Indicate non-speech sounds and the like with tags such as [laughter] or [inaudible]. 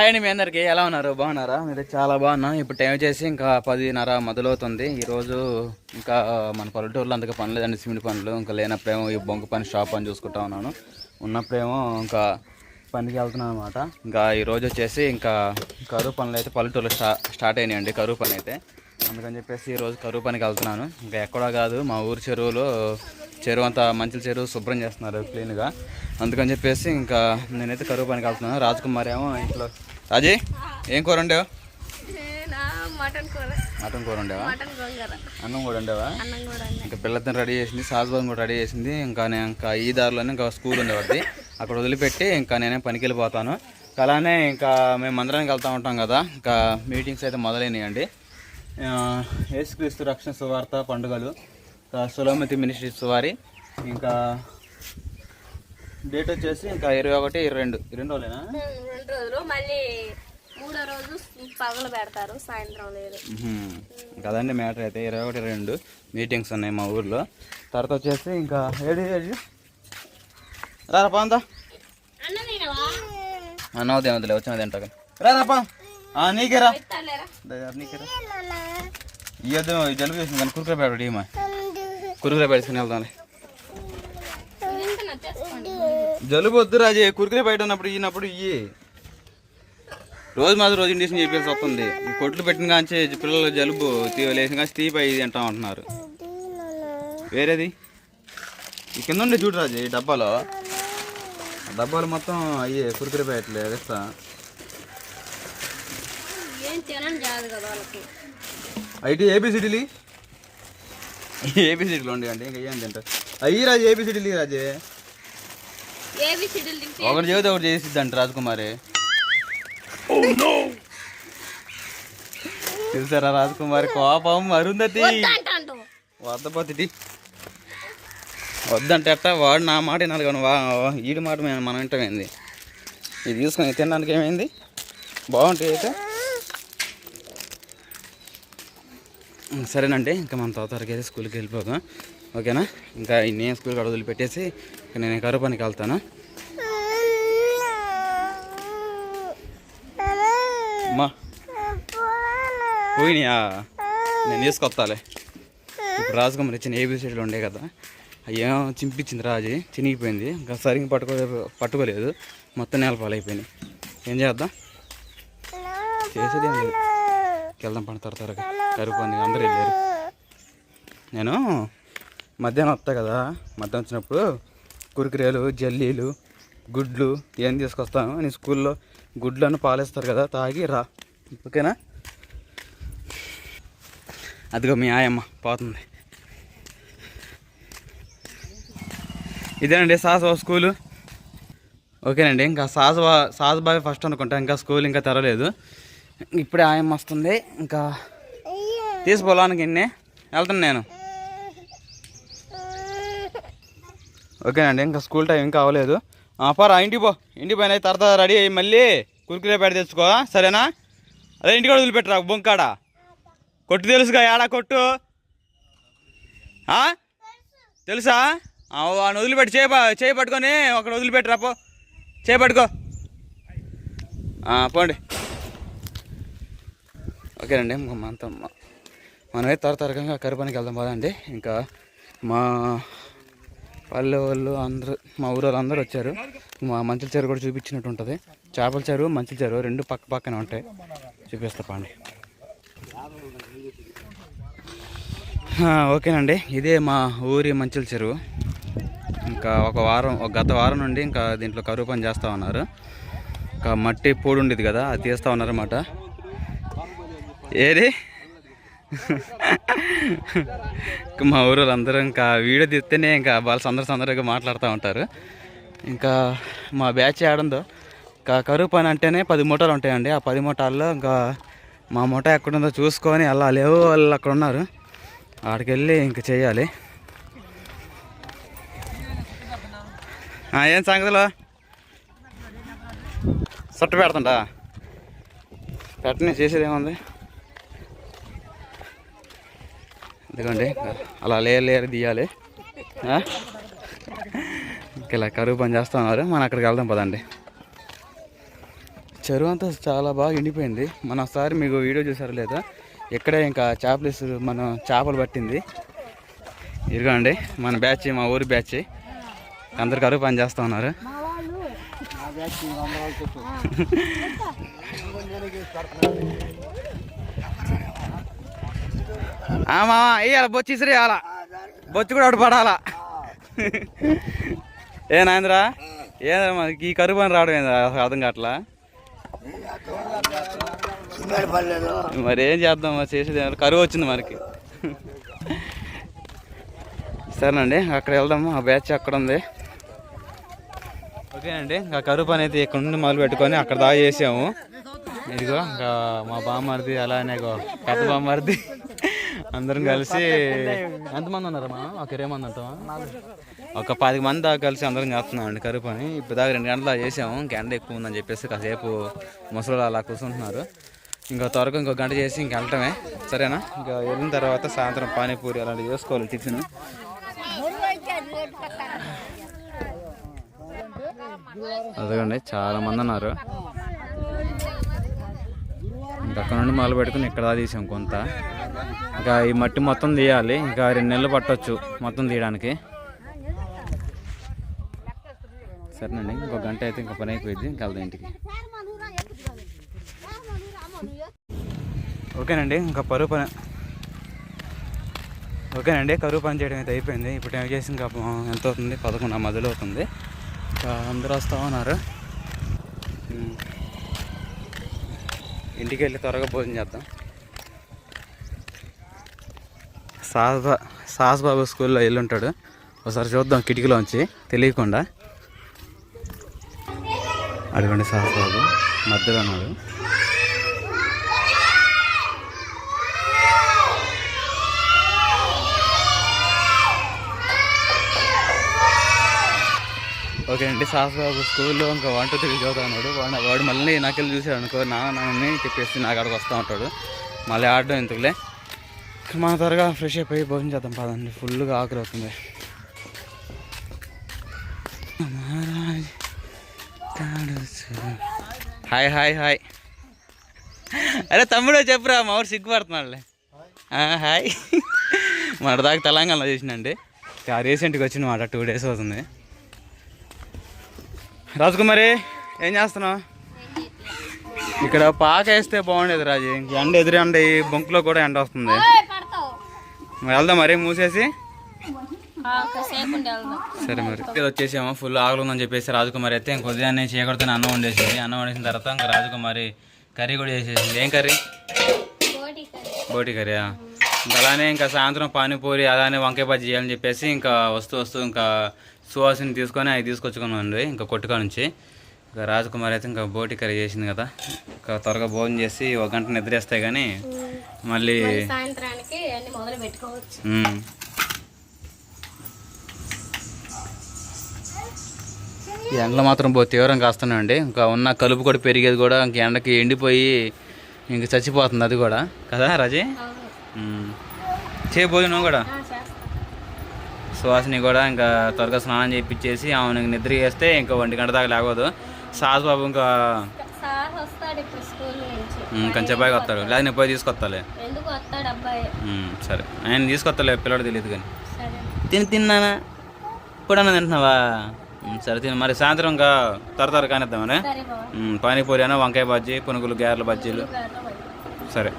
Hi అండి మీ అందరికీ. ఎలా ఉన్నారు? బాగున్నారా? మీరు చాలా బాగున్నాం. ఇప్పుడు టైం వచ్చేసి ఇంకా పదిన్నర మొదలవుతుంది. ఈరోజు ఇంకా మన పల్లెటూరులో అంతగా పని లేదండి. సిమెంట్ పనులు ఇంకా లేనప్పుడేమో ఈ బొంగు పని షాప్ అని చూసుకుంటా ఉన్నాను. ఉన్నప్పుడేమో ఇంకా పనికి వెళ్తున్నాను అనమాట ఇంకా ఈరోజు వచ్చేసి ఇంకా కరువు పనులు అయితే పల్లెటూరులో స్టా స్టార్ట్ అయినాయండి కరువు పని అయితే. అందుకని చెప్పేసి ఈరోజు కరువు పనికి వెళ్తున్నాను. ఇంకా ఎక్కడా కాదు మా ఊరి చెరువులో చెరువు అంతా మంచి చెరువు శుభ్రం చేస్తున్నారు క్లీన్గా. అందుకని చెప్పేసి ఇంకా నేనైతే కరువు పనికి వెళ్తున్నాను. రాజ్కుమార్ ఏమో ఇంట్లో. రాజీ ఏం కూర ఉండేవా మటన్ కూర. మటన్ కూర ఉండేవా అన్నం కూడా ఉండేవా ఇంకా పిల్లతో రెడీ చేసింది సాజ్బాబు కూడా రెడీ చేసింది. ఇంకా నేను ఇంకా ఈ దారిలోనే ఇంకా స్కూల్ ఉండేవాడిది. అక్కడ వదిలిపెట్టి ఇంకా నేనే పనికి వెళ్ళిపోతాను. అలానే ఇంకా మేము మందిరానికి వెళ్తూ ఉంటాం కదా ఇంకా మీటింగ్స్ అయితే మొదలైనాయండి. ఆ, యేసుక్రీస్తు రక్షణ సువార్త పండుగలు. ఇంకా సులోమతి మినిస్ట్రీస్ వారి. ఇంకా డేట్ వచ్చేసి ఇంకా ఇరవై ఒకటి ఇరవై రెండు. రెండు రోజులేనా? రెండు రోజులు. మళ్ళీ మూడో రోజు పగలు పెడతారు సాయంత్రం లేదు. కదండి మ్యాటర్ అయితే. ఇరవై ఒకటి రెండు మీటింగ్స్ ఉన్నాయి మా ఊర్లో. తర్వాత వచ్చేసి ఇంకా ఏడు ఏడు రారా పాందా అన్నవద్దు ఏమవుతుంది వచ్చిన తింటా రా. రాపా నీకేరా నీకేరా ఇయ్యద్దు జలుబు చేసింది కానీ కురుకురే ఈమె కురుకురే పెట్టుకుని వెళ్దాం జలుబు వద్దు రాజే కురుకురే బయట ఉన్నప్పుడు ఇచ్చినప్పుడు ఇయ్యి. రోజు మాది రోజు ఇండిషన్ చెప్పేసి వస్తుంది. కొట్లు పెట్టిన కాంచి పిల్లలు జలుబు లేచిన కాంచి తీపి ఇది తింటాం అంటున్నారు వేరేది? ఈ కింద ఉండే చూడు రాజు ఈ డబ్బాలో. డబ్బాలు మొత్తం అయ్యే కురుకురే కదా వాళ్ళకి? ఐటీ ఏబిసిడీలు ఏబిసిడీలు ఉండే అంటే ఇంకా ఏం తింటారు? అయ్యి రాజు ఏబిసిడీలు రాజే. ఒకటి చెబితే ఒకటి చేసిద్దంట రాజకుమారి. చూసారా రాజకుమారి కోపం? అరుంధతి. అంటాండు వద్దపోతుంది వద్దంటే అట్ట వాడు నా మాట వినాలి కానీ వా ఈడి మాట మనం వింటమైంది ఇది తీసుకొని తినడానికి ఏమైంది? బాగుంటాయి అయితే. సరేనండి ఇంకా మన తోతరికి అయితే స్కూల్కి వెళ్ళిపోదాం. ఓకేనా? ఇంకా నేను స్కూల్ కాడ వదిలిపెట్టేసి ఇంకా నేను కరువు పనికి వెళ్తాను? అమ్మా పోయినాయా? నేను తీసుకొస్తాలే. ఇప్పుడు రాజకుమారి ఇచ్చిన ఏబిసిడీలు ఉండే కదా అయ్యేమో చింపించింది రాజు చినిగిపోయింది. ఇంకా సరిగ్గా పట్టుకో పట్టుకోలేదు. మొత్తం నేల పాలైపోయినాయి. ఏం చేద్దాం? చేసేది ఏం వెళ్దాం పంట త్వర త్వరగా. సరిపోయింది అందరూ వెళ్ళారు. నేను మధ్యాహ్నం వస్తా కదా మధ్యాహ్నం వచ్చినప్పుడు కురికిరేలు జల్లీలు గుడ్లు ఏం తీసుకొస్తాను? నీ స్కూల్లో గుడ్లను పాలేస్తారు కదా తాగి రా. ఓకేనా? అదిగో మీ ఆయమ్మ పోతుంది. ఇదేనండి సాజు స్కూలు. ఓకేనండి ఇంకా సాజు సాజు బావి ఫస్ట్ అనుకుంటా ఇంకా స్కూల్ ఇంకా తెరలేదు ఇప్పుడే ఆయమ్మ వస్తుంది ఇంకా తీసుకోవడానికి ఇన్ని. వెళ్తాను నేను. ఓకేనండి ఇంకా స్కూల్ టైం ఇంకా అవ్వలేదు. పారా ఇంటికి పో. ఇంటికి తర్వాత రెడీ అయ్యి మళ్ళీ కురికిరే పెట్టి తెచ్చుకో సరేనా? అదే ఇంటికి కూడా వదిలిపెట్టరా బొంకాడ. కొట్టు తెలుసుగా ఏడా కొట్టు? తెలుసా? వాడిని వదిలిపెట్టి చేయ చేయి పట్టుకొని ఒకటి వదిలిపెట్టరా పో. చేయి పట్టుకో. పోండి. ఓకేనండి మనతో మనమైతే త్వర త్వరగా కరుపనికి వెళ్దాం పదండి ఇంకా మా పల్లె వాళ్ళు అందరూ మా ఊరు అందరూ వచ్చారు. మా మంచుల చెరువు కూడా చూపించినట్టు ఉంటుంది. చేపల చెరువు మంచుల చెరువు రెండు పక్క పక్కనే ఉంటాయి. చూపిస్తా పండి ఓకేనండి. ఇదే మా ఊరి మంచుల చెరువు. ఇంకా ఒక వారం ఒక గత వారం నుండి ఇంకా దీంట్లో కరువు పని చేస్తూ ఉన్నారు. ఇంకా మట్టి పొడి ఉండేది కదా అది తీస్తూ ఉన్నారన్నమాట. ఏది? మా ఊరు అందరూ ఇంకా వీడియో తీస్తేనే ఇంకా వాళ్ళు సందర సందరగా మాట్లాడుతూ ఉంటారు. ఇంకా మా బ్యాచ్ ఆడందో ఇంకా కరువు పని అంటేనే పది మూటలు ఉంటాయండి. ఆ పది మూటాల్లో ఇంకా మా మూట ఎక్కడుందో చూసుకొని అలా లేవు వాళ్ళు అక్కడ ఉన్నారు. ఆడికి వెళ్ళి ఇంక చేయాలి. ఏం సంగతిలో? సొట్టు పెడుతుంటా పెట్టని చేసేది ఏముంది? ఎందుకండి అలా లేరు లేరు తీయాలి. ఇలా కరువు పని చేస్తా ఉన్నారు మనం అక్కడికి వెళ్దాం పదండి. చెరువు అంతా చాలా బాగా ఎండిపోయింది. మన ఒకసారి మీకు వీడియో చూసారో లేదా? ఇక్కడే ఇంకా చేపలు మనం చేపలు పట్టింది. ఇదిగోండి మన బ్యాచ్ మా ఊరి బ్యాచ్. అందరు కరువు పని చేస్తూ ఉన్నారు. [laughs] మామ వేయాల బొచ్చి ఇసిరేయాల బొచ్చు కూడా ఒకటి పడాలా? ఏ నాయంద్రా ఏ మనకి ఈ కరువు అని రావడం ఏంది అర్థం కావట్లా? మరి ఏం చేద్దాం మరి? చేసేది కరువు వచ్చింది మనకి. సరేనండి అక్కడ వెళ్దాము. ఆ బ్యాచ్ అక్కడ ఉంది. ఓకేనండి ఇంకా కరువు పని అయితే ఇక్కడ నుండి మొదలు పెట్టుకొని అక్కడ దాకా చేసాము. ఇదిగో ఇంకా మా బామ్మరిది అలానే పెద్ద బామ్మరిది. అందరం కలిసి ఎంతమంది ఉన్నారు మా ఒక ఇరవై మంది ఉంటామా ఒక పది మంది దాకా కలిసి అందరం చేస్తున్నాం అండి కరువు పని. ఇప్పుడు దాకా రెండు గంటల చేసాము. ఇంకా ఎండ ఎక్కువ ఉందని చెప్పేసి కాసేపు ముసలు అలా కూర్చుంటున్నారు. ఇంకా త్వరగా ఇంకో గంట చేసి ఇంక వెళ్ళటమే. సరేనా? ఇంకా వెళ్ళిన తర్వాత సాయంత్రం పానీపూరి అలాంటివి చేసుకోవాలి టిఫిన్. అదగండి చాలా మంది ఉన్నారు. ఇంకా అక్కడ నుండి మొదలు పెట్టుకుని ఇక్కడ తీసాం కొంత. ఇంకా ఈ మట్టి మొత్తం తీయాలి. ఇంకా రెండు నెలలు పట్టొచ్చు మొత్తం తీయడానికి. సరేనండి ఇంకో గంట అయితే ఇంకో పని అయిపోయింది. ఇంకా వెళ్దాం ఇంటికి. ఓకేనండి ఇంకా పరువు పని. ఓకేనండి కరువు పని చేయడం అయితే అయిపోయింది. ఇప్పుడు ఏం చేసి ఇంకా ఎంత అవుతుంది? పదకొండు ఆ మధ్యలో అవుతుంది. ఇంకా అందరూ వస్తూ ఉన్నారు. ఇంటికి వెళ్ళి త్వరగా భోజనం చేద్దాం. సాహస్ బా సాహస్ బాబు స్కూల్లో వెళ్ళుంటాడు ఒకసారి చూద్దాం కిటికీలోంచి తెలియకుండా. అడిగండి సాహస్ బాబు మధ్యలో ఉన్నాడు. ఓకే అండి సాహస్ బాబు స్కూల్లో ఇంకా వన్ టూ త్రీ చదువుతా ఉన్నాడు. వాడు వాడు మళ్ళీ నాకెళ్ళి చూసాడు అనుకో నాన్న నాన్నని చెప్పేసి నాకు అక్కడికి వస్తూ ఉంటాడు. మళ్ళీ ఆడడం ఎందుకులే? మన త్వరగా ఫ్రెష్ అయిపోయి భోజనం చేద్దాం పదండి. ఫుల్గా ఆకలి అవుతుంది. Hi hi hi. అరే తమ్ముడు చెప్పురా మా ఊరు సిగ్గుపడుతున్నాడులే. హాయ్. మన దాకా తెలంగాణలో చేసినండి రీసెంట్గా వచ్చిన మాట టూ డేస్ అవుతుంది. రాజకుమారి ఏం చేస్తున్నావు? ఇక్కడ పాక వేస్తే బాగుండేది రాజు. ఇంక ఎండ ఎదురండి ఈ బొంకులో కూడా ఎండ వస్తుంది. వెళ్దాం మరి మూసేసి? సరే మరి. ఇది వచ్చేసాము ఫుల్ ఆకలి ఉందని చెప్పేసి రాజకుమారి అయితే ఇంక ఉదయాన్నే చీకటితో అన్నం వండేసింది. అన్నం వండేసిన తర్వాత ఇంకా రాజకుమారి కర్రీ కూడా చేసేసింది. ఏం కర్రీ? బోటి కర్రీ. బోటి కర్రీ ఇంకా అలానే ఇంకా సాయంత్రం పానీపూరి అలానే వంకాయ బజ్జీ చేయాలని చెప్పేసి ఇంకా వస్తూ వస్తూ ఇంకా సువాసిని తీసుకొని అవి తీసుకొచ్చుకున్నాండి ఇంకా కొట్టుకా నుంచి. ఇంకా రాజకుమారి అయితే ఇంకా బోటి కర్రీ చేసింది కదా. ఇంకా త్వరగా భోజనం చేసి ఒక గంట నిద్రేస్తాయి కానీ మళ్ళీ సాయంత్రానికి అన్ని మొదలు పెట్టుకోవచ్చు. ఎండలు మాత్రం బో తీవ్రంగా కాస్తున్నాయండి. ఇంకా ఉన్న కలుపు కూడా పెరిగేది కూడా ఇంక ఎండకి ఎండిపోయి ఇంక చచ్చిపోతుంది అది కూడా. కదా రాజీ. చే భోజనం కూడా? సువాసిని కూడా ఇంకా త్వరగా స్నానం చేయించేసి ఆమెను నిద్ర చేస్తే ఇంకా ఒంటి గంట దాకా లేవదు సాస్ బాబు ఇంకా సార్ వస్తాడు లేదా నేను పోయి తీసుకొస్తాలే. సరే. ఆయన తీసుకొస్తాలే పిల్లడు తెలియదు కానీ. తిని తిన్నానా? ఇప్పుడు అన్న తింటున్నావా సరే తిని. మరి సాయంత్రం ఇంకా త్వర త్వర కానిద్దామనే? పానీపూరి అయినా వంకాయ బజ్జీ పునుగులు గారెల బజ్జీలు. సరే.